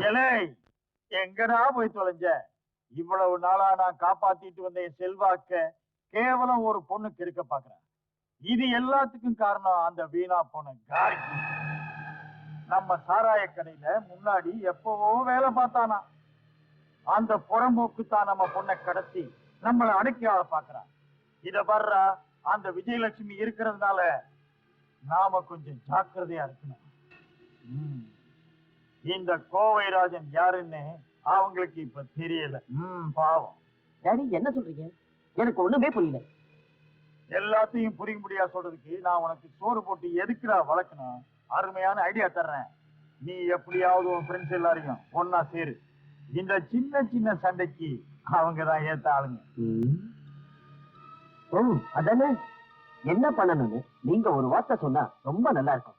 ஏலே எங்கடா போய் தொலைஞ்ச? இவ்வளவு நாளா நான் காப்பாத்திட்டு வந்த என் செல்வாக்க கேவலம் ஒரு பொண்ணுக்கு இருக்க பாக்குறேன் இது எல்லாத்துக்கும் காரணம் அந்த வீணா போன கார்கி நம்ம சாராய கடையில முன்னாடி எப்பவோ வேலை பார்த்தானா. அந்த புறம்போக்கு தான் நம்ம பொண்ணை கடத்தி நம்மளை அடக்கி ஆள பாக்குறான் இத வர்றா அந்த விஜயலட்சுமி இருக்கிறதுனால நாம கொஞ்சம் ஜாக்கிரதையா இருக்கணும். உம் இந்த கோவைராஜன் யாருன்னு அவங்களுக்கு இப்ப தெரியல. ம் பாவம். டாடி என்ன சொல்றீங்க? எனக்கு ஒண்ணுமே புரியல. எல்லாத்தையும் புரிய முடியா சொல்றதுக்கு நான் உனக்கு சோறு போட்டு எதுக்குடா வளர்க்கணும்? அருமையான ஐடியா தர்றேன். நீ எப்படியாவது உன் ஃப்ரெண்ட்ஸ் எல்லாரையும் ஒன்னா சேரு. இந்த சின்ன சின்ன சண்டைக்கு அவங்க தான் ஏத்த ஆளுங்க. ஓ அதானே? என்ன பண்ணணும்னு நீங்க ஒரு வார்த்தை சொன்னா ரொம்ப நல்லா இருக்கும்.